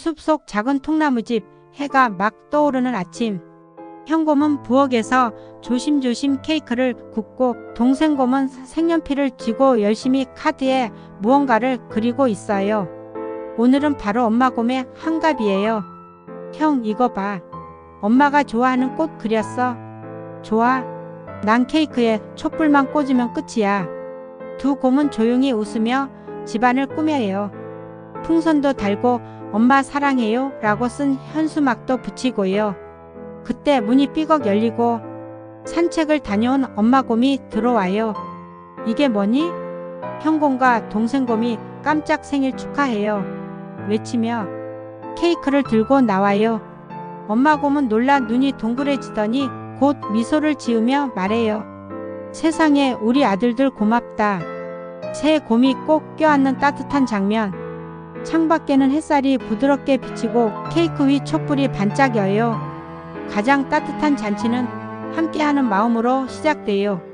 숲속 작은 통나무집 해가 막 떠오르는 아침. 형곰은 부엌에서 조심조심 케이크를 굽고 동생곰은 색연필을 쥐고 열심히 카드에 무언가를 그리고 있어요. 오늘은 바로 엄마곰의 한갑이에요. 형 이거 봐. 엄마가 좋아하는 꽃 그렸어. 좋아. 난 케이크에 촛불만 꽂으면 끝이야. 두 곰은 조용히 웃으며 집안을 꾸며요. 풍선도 달고 엄마 사랑해요 라고 쓴 현수막도 붙이고요. 그때 문이 삐걱 열리고 산책을 다녀온 엄마 곰이 들어와요. 이게 뭐니? 형곰과 동생 곰이 깜짝 생일 축하해요. 외치며 케이크를 들고 나와요. 엄마 곰은 놀라 눈이 동그래지더니 곧 미소를 지으며 말해요. 세상에 우리 아들들 고맙다. 새 곰이 꼭 껴안는 따뜻한 장면. 창밖에는 햇살이 부드럽게 비치고 케이크 위 촛불이 반짝여요. 가장 따뜻한 잔치는 함께하는 마음으로 시작돼요.